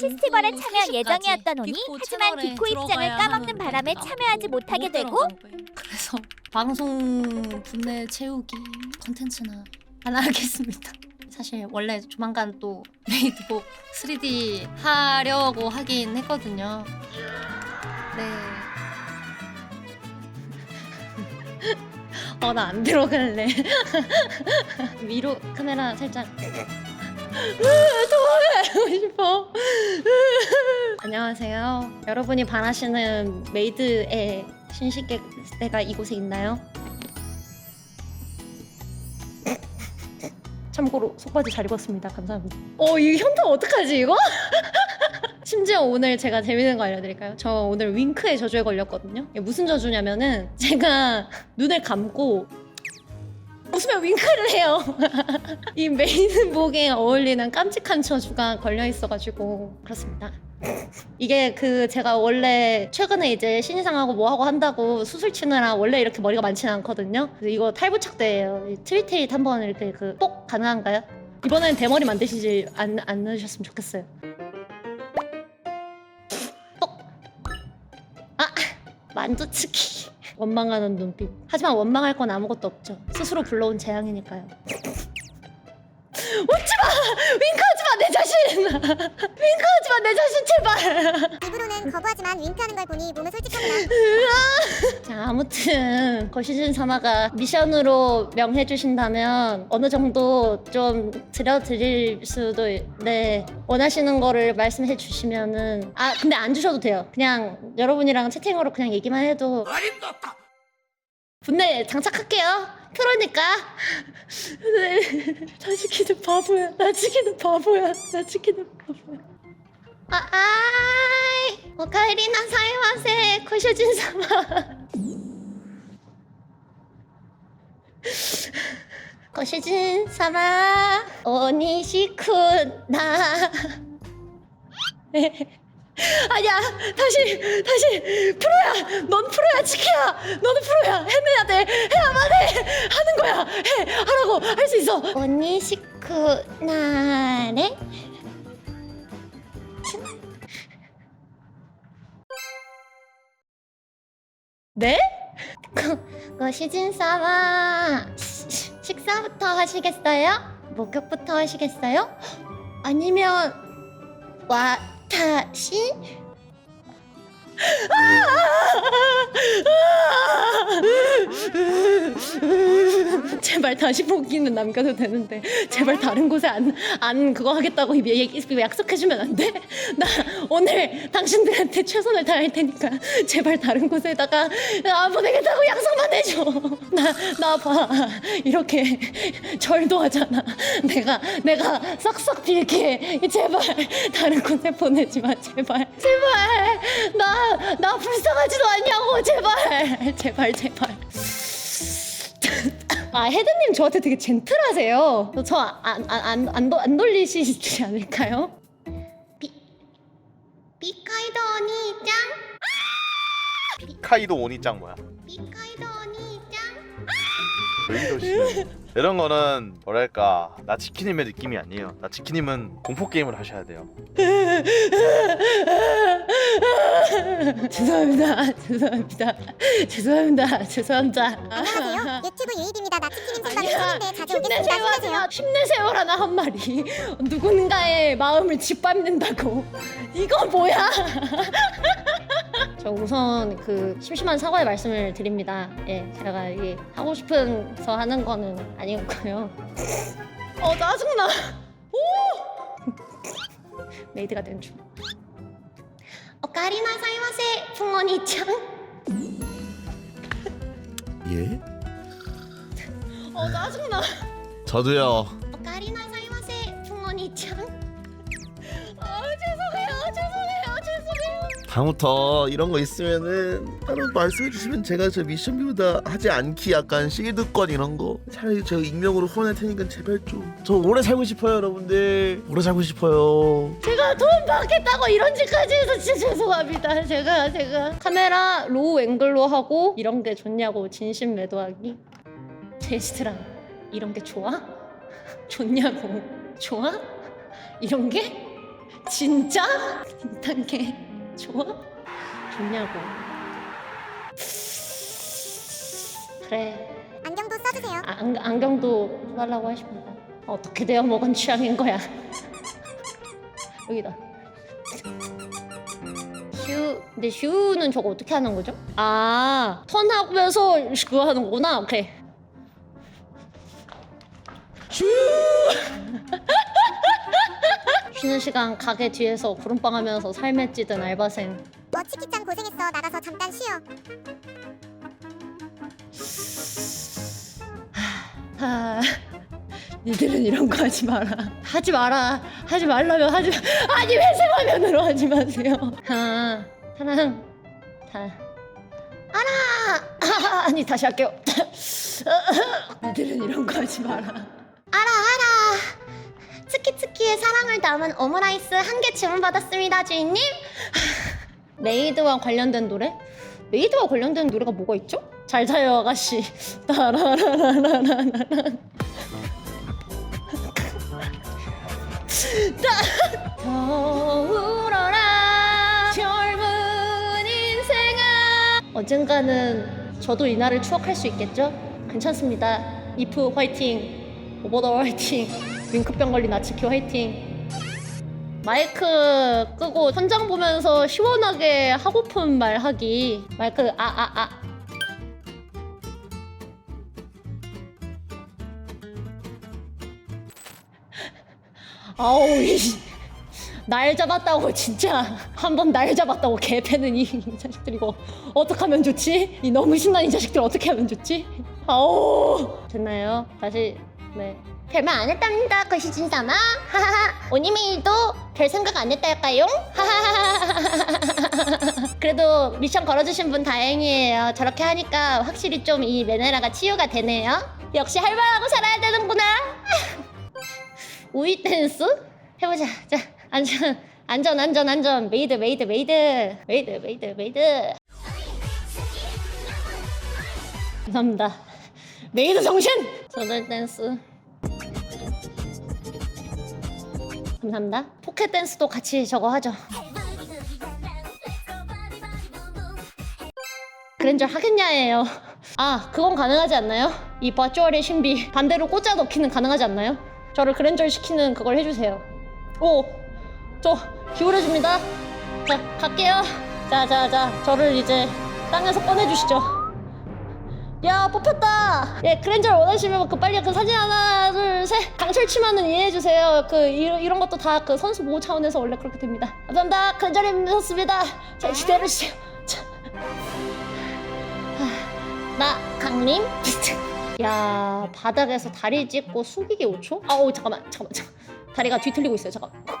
페스티벌에 음, 참여할 3시까지 예정이었던 오니 하지만 비코 입장을 까먹는 바람에 나 참여하지 못 못하게 되고. 그래서 방송 분내 채우기 컨텐츠나 하나 하겠습니다. 사실 원래 조만간 또 메이드복 3D 하려고 하긴 했거든요. 네. 어 나 안 들어갈래. 위로 카메라 살짝. 도망가고 싶어. 안녕하세요. 여러분이 반하시는 메이드의 신식객대가 이곳에 있나요? 참고로 속바지 잘 입었습니다. 감사합니다. 어, 이 현타 어떡하지 이거? 심지어 오늘 제가 재밌는 거 알려드릴까요? 저 오늘 윙크의 저주에 걸렸거든요. 이게 무슨 저주냐면은 제가 눈을 감고 웃으면 윙크를 해요. 이 메이드복에 어울리는 깜찍한 저주가 걸려 있어가지고 그렇습니다. 이게 그 제가 원래 최근에 이제 신이상하고 뭐하고 한다고 수술 치느라 원래 이렇게 머리가 많지는 않거든요. 이거 탈부착대예요. 이 트위테잇 한번 이렇게 그 뽁 가능한가요? 이번엔 대머리 만드시지 않, 않으셨으면 좋겠어요. 뽁. 아 만두치기. 원망하는 눈빛. 하지만 원망할 건 아무것도 없죠. 스스로 불러온 재앙이니까요. 웃지 마! 윙크하지 마, 내 자신! 윙크하지 마, 내 자신, 제발! 입으로는 거부하지만 윙크하는 걸 보니 몸은 솔직합니다. 자, 아무튼 거시즌 사마가 미션으로 명해 주신다면 어느 정도 좀 드려드릴 수도 있- 네 원하시는 거를 말씀해 주시면은 아 근데 안 주셔도 돼요. 그냥 여러분이랑 채팅으로 그냥 얘기만 해도 분내 장착할게요. 그러니까 네. 나지키는 바보야. 나지키는 바보야. 나지키는 바보야. 아, 아이, 오카에리나 사이마세, 코쇼진 사마. 코쇼진 사마, 오니시쿠나. 아니야, 다시, 다시, 프로야! 넌 프로야, 치키야! 너는 프로야! 해내야 돼! 해야만 해! 하는 거야! 해! 하라고! 할 수 있어! 오니시쿠 나레? 네? 그 시즌 사마 식사부터 하시겠어요? 목욕부터 하시겠어요? 아니면 와 타시? 제발 다시 보기는 남겨도 되는데 제발 다른 곳에 안, 안 그거 하겠다고 얘기- 약속해주면 안 돼? 나 오늘 당신들한테 최선을 다할 테니까 제발 다른 곳에다가 안 보내겠다고 약속만 해줘. 나 나 봐. 이렇게 절도 하잖아. 내가 내가 싹싹 빌게. 제발 다른 곳에 보내지 마. 제발. 제발. 나 나 불쌍하지도 않냐고. 제발. 제발 제발 아 헤드님 저한테 되게 젠틀하세요. 저 안 안 안안 돌리시지 않을까요? 비 비카이도 언니짱 카이도 오니짱 뭐야? 비카이도 언니짱 메이더 씨 이런 거는 뭐랄까 나 치킨님의 느낌이 아니에요. 나 치킨님은 공포 게임을 하셔야 돼요. 죄송합니다 죄송합니다 죄송합니다 죄송합니다 안녕하세요. 유튜브. 나치키님 생방에 아니야. 초대인데 자주 오겠습니다. 힘내세요 힘내세요. 하지마 힘내세요라는 한 말이 누군가의 마음을 짓밟는다고 이거 뭐야 저 우선 그 심심한 사과의 말씀을 드립니다. 예 제가 이게 하고 싶은서 하는 거는 아니고요. 어 짜증나 오! 메이드가 된 중. 오카리나 사이마세 풍원이짱. 예? 어 짜증나 저도요. 오카리나 사이마세 풍원이짱 다음부터 이런 거 있으면은 따로 말씀해 주시면 제가 저 미션비보다 하지 않기 약간 시드권 이런 거 차라리 저 익명으로 후원할 테니까 제발 좀. 저 오래 살고 싶어요, 여러분들. 오래 살고 싶어요. 제가 돈 받겠다고 이런 짓까지 해서 진짜 죄송합니다. 제가 제가 카메라 로우 앵글로 하고 이런 게 좋냐고 진심 매도하기. 제스트랑 이런 게 좋아? 좋냐고. 좋아? 이런 게? 진짜? 인탄게 좋아? 좋냐고. 그래. 안경도 써주세요. 아, 안, 안경도 써달라고 하십니다. 어떻게 되어 먹은 취향인 거야? 여기다. 슈, 근데 슈는 저거 어떻게 하는 거죠? 아, 턴하면서 그거 하는 거구나. 오케이. 슈! 쉬는 시간 가게 뒤에서 구름빵 하면서 삶에 찌든 알바생. 어 치키짱 고생했어. 나가서 잠깐 쉬어. 하, 니들은 이런 거 하지 마라. 하지 마라. 하지 말라면 하지 마. 아니 회생화면으로 하지 마세요. 하, 사랑, 다. 알아. 아니 다시 할게요. 니들은 이런 거 하지 마라. 알아. 치키치키의 사랑을 담은 오므라이스 한 개 주문 받았습니다, 주인님. 메이드와 관련된 노래? 메이드와 관련된 노래가 뭐가 있죠? 잘 자요 아가씨. 따라라라라라라. 따- 더 울어라 젊은 인생아 언젠가는 저도 이 날을 추억할 수 있겠죠? 괜찮습니다. 이프 화이팅, 오버더 화이팅, 윙크병 걸린 아츠키 화이팅. 마이크 끄고 현장 보면서 시원하게 하고픈 말 하기. 마이크 아 아 아. 아우 이. 날 잡았다고 진짜 한 번 날 잡았다고 개패는 이, 이 자식들 이거 어떻게 하면 좋지? 이 너무 신난 이 자식들 어떻게 하면 좋지? 아우 됐나요? 다시 네 별말 안 했답니다, 거시진사마. 하하하. 오니메일도 별 생각 안 했달까요? 하하하하하하하. 그래도 미션 걸어주신 분 다행이에요. 저렇게 하니까 확실히 좀 이 메네라가 치유가 되네요. 역시 할 말하고 살아야 되는구나. 우이 댄스 해보자. 자 안전 안전 안전 안전 메이드 메이드 메이드 메이드 메이드 메이드. 감사합니다. 메이드 정신! 저들 댄스. 감사합니다. 포켓 댄스도 같이 저거 하죠. 그랜저 하겠냐예요. 아, 그건 가능하지 않나요? 이 버추얼의 신비 반대로 꽂아 넣기는 가능하지 않나요? 저를 그랜저 시키는 그걸 해주세요. 오, 저 기울여줍니다. 자, 갈게요. 자, 자, 자, 저를 이제 땅에서 꺼내주시죠. 야 뽑혔다. 예 그랜저를 원하시면 그 빨리 그 사진 하나 둘 셋. 강철 치마는 이해해주세요. 그 이런, 이런 것도 다 그 선수 보호 차원에서 원래 그렇게 됩니다. 감사합니다. 그랜저를 믿었습니다. 자 기다려주세요 자. 하, 나 강림 야 바닥에서 다리 찢고 숙이기 5초? 아우 잠깐만 잠깐만 잠깐 다리가 뒤틀리고 있어요 잠깐 야,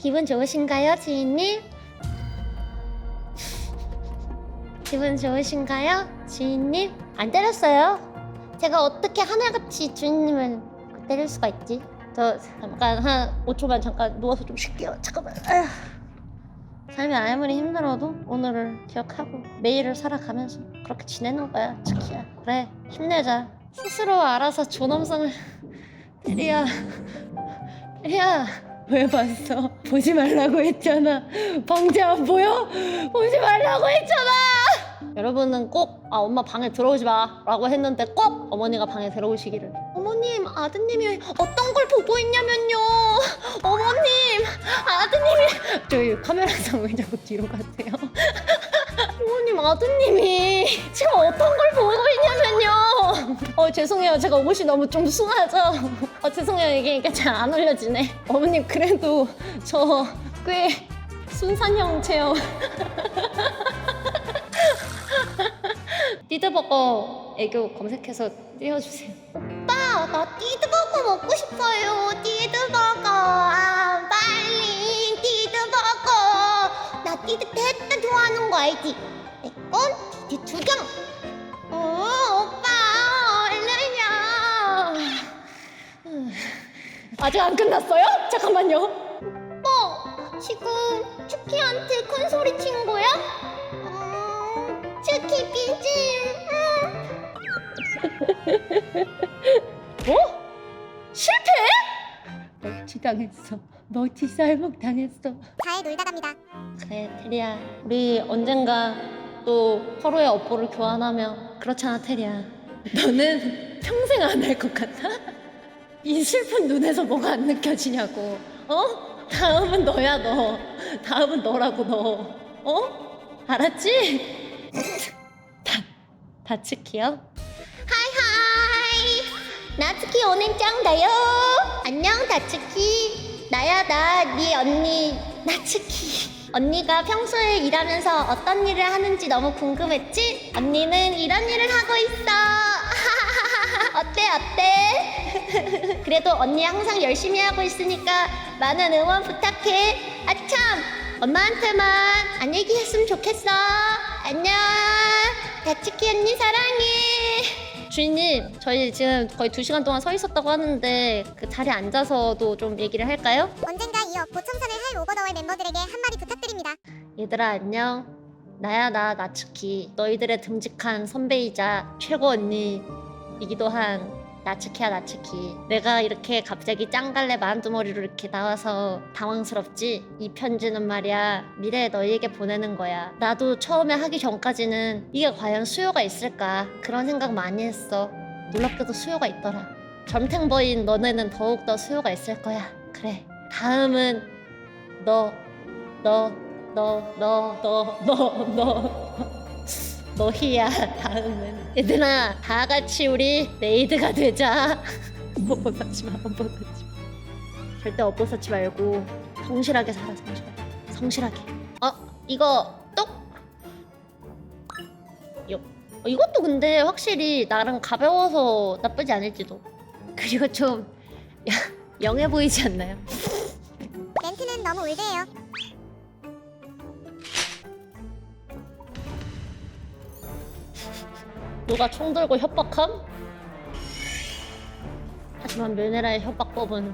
기분 좋으신가요, 지인님? 기분 좋으신가요, 지인님? 안 때렸어요. 제가 어떻게 하늘같이 주인님을 때릴 수가 있지? 저 잠깐 한 5초만 잠깐 누워서 좀 쉴게요. 잠깐만. 삶이 아무리 힘들어도 오늘을 기억하고 내일을 살아가면서 그렇게 지내는 거야, 치키야. 그래, 힘내자. 스스로 알아서 존엄성을 테리야, 테리야. 왜 봤어? 보지 말라고 했잖아. 방제 안 보여? 보지 말라고 했잖아. 여러분은 꼭 아 엄마 방에 들어오지 마라고 했는데 꼭 어머니가 방에 들어오시기를. 어머님 아드님이 어떤 걸 보고 있냐면요. 어머님 아드님이 저희 카메라상 왜 자꾸 뒤로 가세요? 어머님 아드님이 지금 어떤 걸 보고 죄송해요 제가 옷이 너무 좀 순하죠. 어 죄송해요 이게 이게 잘 안 올려지네. 어머님 그래도 저 꽤 순산형 체형. 띠드버거 애교 검색해서 띄워주세요. 오빠, 나 띠드버거 먹고 싶어요. 띠드버거. 아, 빨리 띠드버거. 아이디 내건 디디 두경 어 아직 안 끝났어요? 잠깐만요. 어 지금 츠키한테 큰 소리 친 거야? 음, 츠키 삐짐 실패? 멀티 당했어. 멀티 쌀먹 당했어. 잘 놀다 갑니다 그래 테리야 우리 언젠가 또 서로의 업보를 교환하며 그렇잖아 테리야 너는 평생 안 할 것 같아? 이 슬픈 눈에서 뭐가 안 느껴지냐고 어? 다음은 너야 너 다음은 너라고 너 어? 알았지? 다, 다츠키요? 하이하이 나츠키 오늘 짱다요 안녕 다츠키 나야 나 네 언니 나츠키 언니가 평소에 일하면서 어떤 일을 하는지 너무 궁금했지? 언니는 이런 일을 하고 있어 어때 어때? 그래도 언니 항상 열심히 하고 있으니까 많은 응원 부탁해. 아참 엄마한테만 안 얘기했으면 좋겠어. 안녕. 다츠키 언니 사랑해. 주인님 저희 지금 거의 두 시간 동안 서 있었다고 하는데 그 자리에 앉아서도 좀 얘기를 할까요? 언젠가 이 업보 청산을 할 오버더월 멤버들에게 한마디 부탁드립니다. 얘들아 안녕. 나야 나 나츠키. 너희들의 듬직한 선배이자 최고 언니 이기도 한 나츠키야 나츠키 내가 이렇게 갑자기 짱갈래 만두머리로 이렇게 나와서 당황스럽지? 이 편지는 말이야 미래에 너희에게 보내는 거야 나도 처음에 하기 전까지는 이게 과연 수요가 있을까 그런 생각 많이 했어 놀랍게도 수요가 있더라 점탱버인 너네는 더욱더 수요가 있을 거야 그래 다음은 너 너, 너, 너, 너, 너, 너, 너희야. 다음은 얘들아, 다 같이 우리 메이드가 되자. 사지 마, 마. 절대 사지 말고 성실하게 살아, 성실하게. 성실하게. 어, 이거 똑. 요. 어, 이것도 근데 확실히 나랑 가벼워서 나쁘지 않을지도. 그리고 좀 야, 영해 보이지 않나요? 멘트는 너무 올드해요. 누가 총 들고 협박함? 하지만 르네라의 협박법은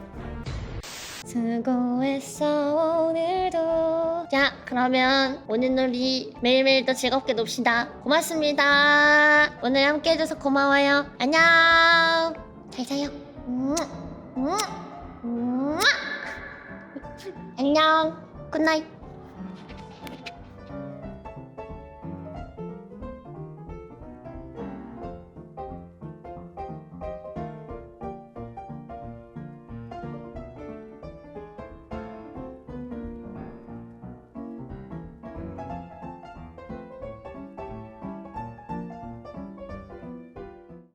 수고했어 오늘도. 자 그러면 오늘 놀이 매일매일 더 즐겁게 놉시다. 고맙습니다. 오늘 함께 해줘서 고마워요. 안녕. 잘 자요. 음, 음, 음. 안녕. 굿나잇